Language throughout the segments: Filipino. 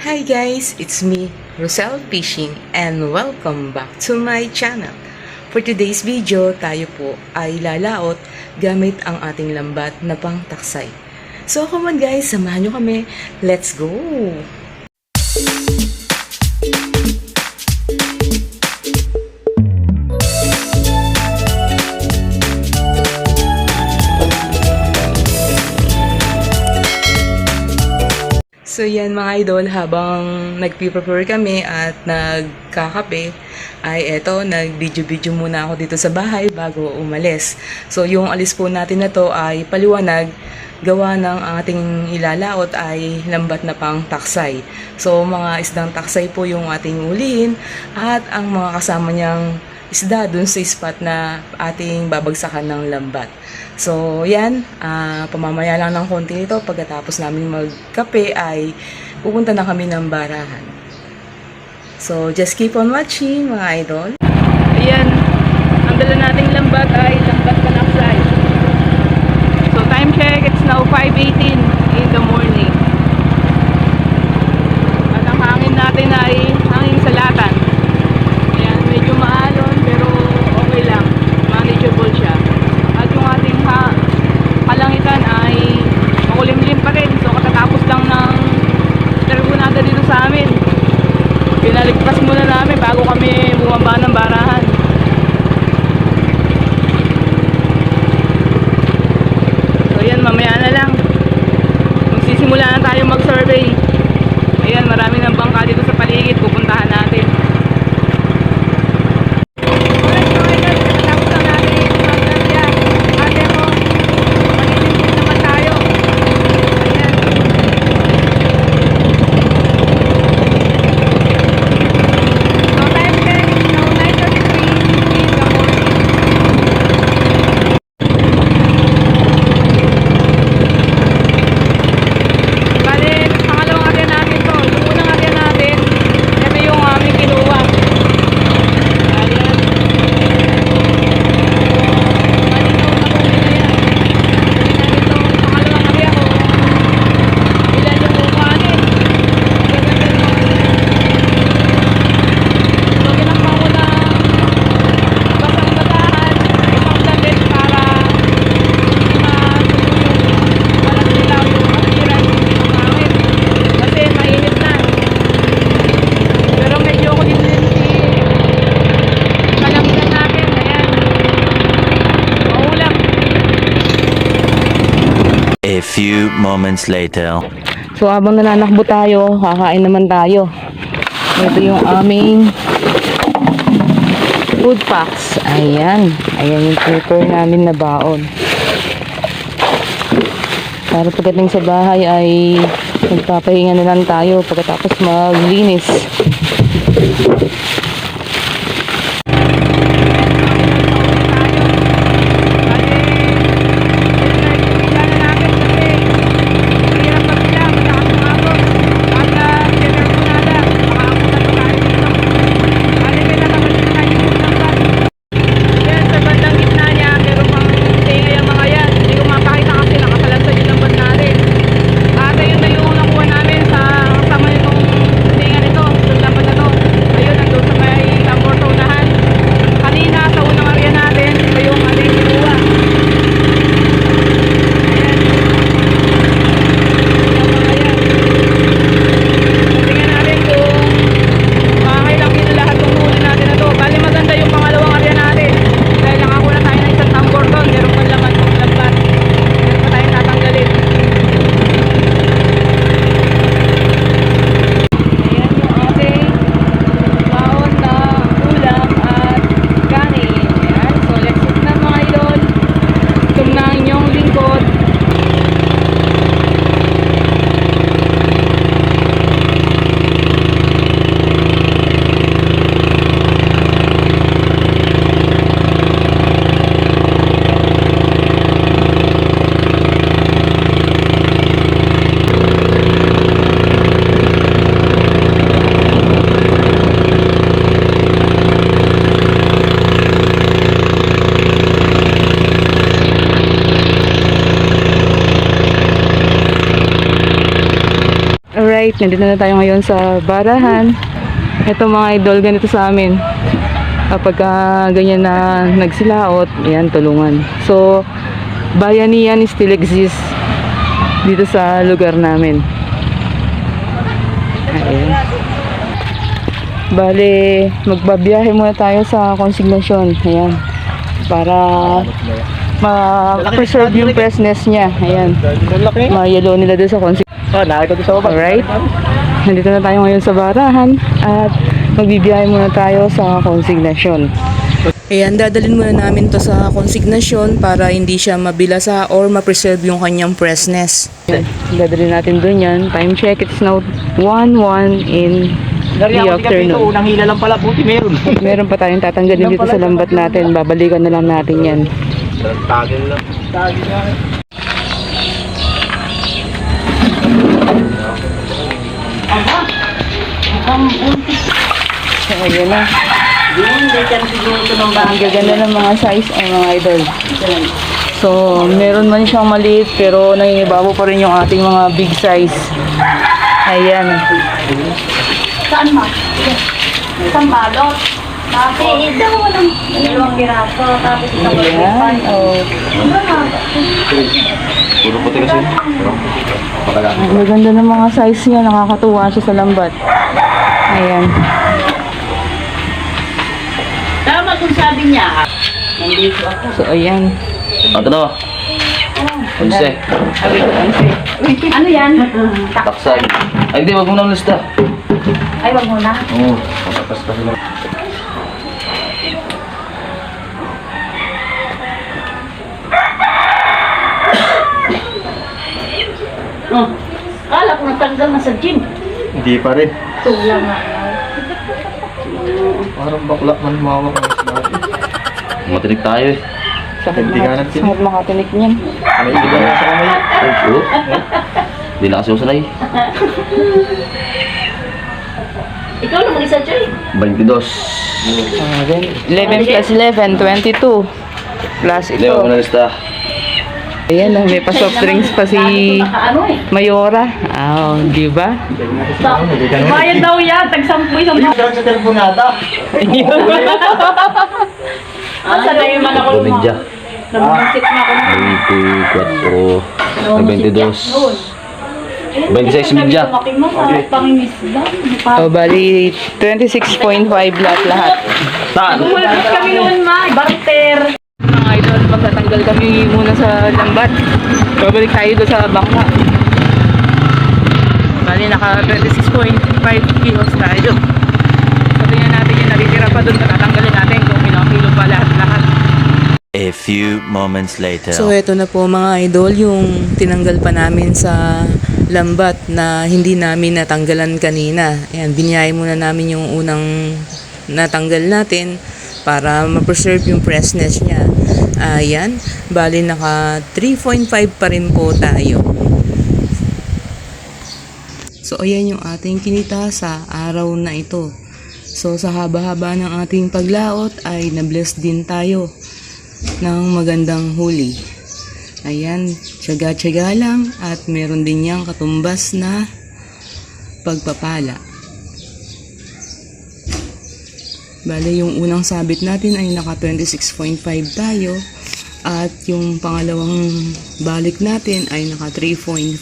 Hi guys, it's me, Rosel Fishing and welcome back to my channel. For today's video, tayo po ay lalaot gamit ang ating lambat na pangtaksay. So come on guys, samahan nyo kami. Let's go! So yan mga idol, habang nagpiprepare kami at nagkakape, ay eto, nag-video-video muna ako dito sa bahay bago umalis. So yung alis po natin na to ay paliwanag, gawa ng ating ilalaot ay lambat na pang taksay. So mga isdang taksay po yung ating ulihin at ang mga kasama niyang isda dun sa spot na ating babagsakan ng lambat. So, yan. ah, pamamaya lang ng konti nito. Pagkatapos namin magkape ay pupunta na kami ng barahan. So, just keep on watching mga idol. Ayan. Ang dala nating lambat ay lambat panaksay. So, time check. It's now 5.18 few moments later. So habang nananakbo tayo, kakain naman tayo. Ito yung aming food packs. Ayan. Ayan yung prepare namin na baon. Para pagdating sa bahay ay magpapahinga na lang tayo pagkatapos maglinis. Alright, nandito na tayo ngayon sa barahan. Ito mga idol, ganito sa amin. Kapag ah, ganyan na nagsilaot, ayan, tulungan. So, bayanihan still exists dito sa lugar namin. Ayan. Bale, magbabiyahe muna tayo sa konsignasyon. Ayan. Para ma-preserve yung freshness niya. Ayan. Ma-yellow nila doon sa konsignasyon. Ah, nakita ko sa baba. Alright. Nandito na tayo ngayon sa barahan at magbibiyahe muna tayo sa konsignasyon. Ayan, dadalhin muna namin to sa konsignasyon para hindi siya mabilasa or ma-preserve yung kanyang freshness. Ayan, dadalhin natin doon yan. Time check, it's now 1-1 in Dari the afternoon. unang hila lang pala, buti meron. Meron pa tayong tatanggalin dito sa lambat natin. Babalikan na lang natin yan. Tagil lang. Tagil nga. Ayan na. Ang gaganda ng mga size ay mga idol. So, meron man siyang maliit pero nangingibabaw pa rin yung ating mga big size. Ayan. Saan ma? Isang balot. Kasi ito mo ng dalawang piraso. Tapos isang Ayan. Oh. Puro puti kasi. Ang gaganda ng mga size niya. Nakakatuwa siya sa lambat. Ayan. Tama kung sabi niya. So, ayan. Ito na. Unse. Ano yan? Taksay. Ay, hindi, wag mo nang lista. Ay, wag mo na. Oo. Papapas pa sila. Oh. Kala ko natanggal na sa gym. Hindi pa rin. Tulang nga. Parang bakla man mawak. Matinig tayo eh. Sakit Hindi nga mga, natin. sakit makatinik niyan. Ano yung ibigay sa kamay? Ay, oo. Hindi na kasi ako sanay. Ikaw na mag-isa, Joy. 22. Ah, then, 11 plus 11, 22. Plus Hindi, ito. nang lista. Ayan, oh, may pa soft drinks pa si eh. Mayora. Ah, oh, di ba? Bayad daw yan. Tag-sampu isang Sa telephone nata. Ah, sanay man ako Bumidya. Nabumisik na ako. 24, 22. 26 midya. Mo pangingisda. Oh, bali 26.5 lahat-lahat. Saan? Bumulbot kami noon, ma. Barter. Mga idol, magtatanggal kami muna sa lambat. Babalik tayo doon sa bangka. Bali, naka 26.5 kilos tayo. So, tingnan natin yung natitira pa doon. Matatanggalin natin kung ilang kilo pa lahat-lahat. A few moments later. So eto na po mga idol yung tinanggal pa namin sa lambat na hindi namin natanggalan kanina. Ayan, biniyay muna namin yung unang natanggal natin para ma-preserve yung freshness niya. Ayan, bali naka 3.5 pa rin po tayo. So ayan yung ating kinita sa araw na ito. So sa haba-haba ng ating paglaot ay na-bless din tayo ng magandang huli. Ayan, tsaga-tsaga lang at meron din niyang katumbas na pagpapala. Bale, yung unang sabit natin ay naka 26.5 tayo at yung pangalawang balik natin ay naka 3.5.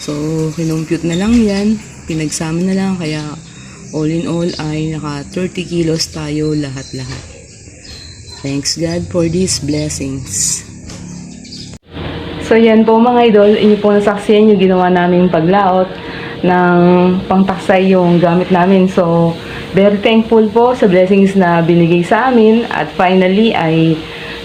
So, kinumpute na lang yan, pinagsama na lang kaya all in all ay naka 30 kilos tayo lahat-lahat. Thanks God for these blessings. So yan po mga idol, inyo po nasaksiyan yung ginawa naming paglaot ng pangtaksay yung gamit namin. So very thankful po sa blessings na binigay sa amin at finally ay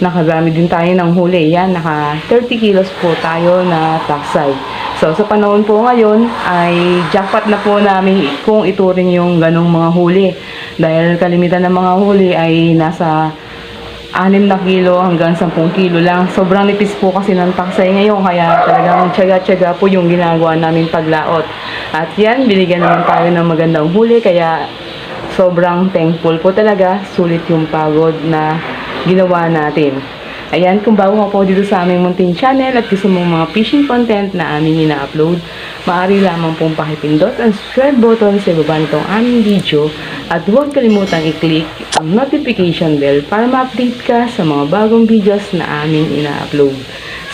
nakagamit din tayo ng huli. Yan, naka 30 kilos po tayo na taksay. So sa panahon po ngayon ay jackpot na po namin kung ituring yung ganong mga huli. Dahil kalimitan ng mga huli ay nasa 6 na kilo hanggang 10 kilo lang. Sobrang nipis po kasi ng taksay ngayon kaya talagang tsaga-tsaga po yung ginagawa namin paglaot. At yan, binigyan naman tayo ng magandang huli kaya sobrang thankful po talaga. Sulit yung pagod na ginawa natin. Ayan, kung bago ka po dito sa aming munting channel at gusto mong mga fishing content na aming ina-upload, maaari lamang pong pakipindot ang subscribe button sa baba nitong aming video at huwag kalimutang i-click ang notification bell para ma-update ka sa mga bagong videos na aming ina-upload.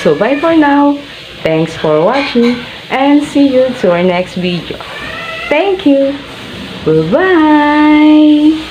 So, bye for now. Thanks for watching and see you to our next video. Thank you. Bye-bye.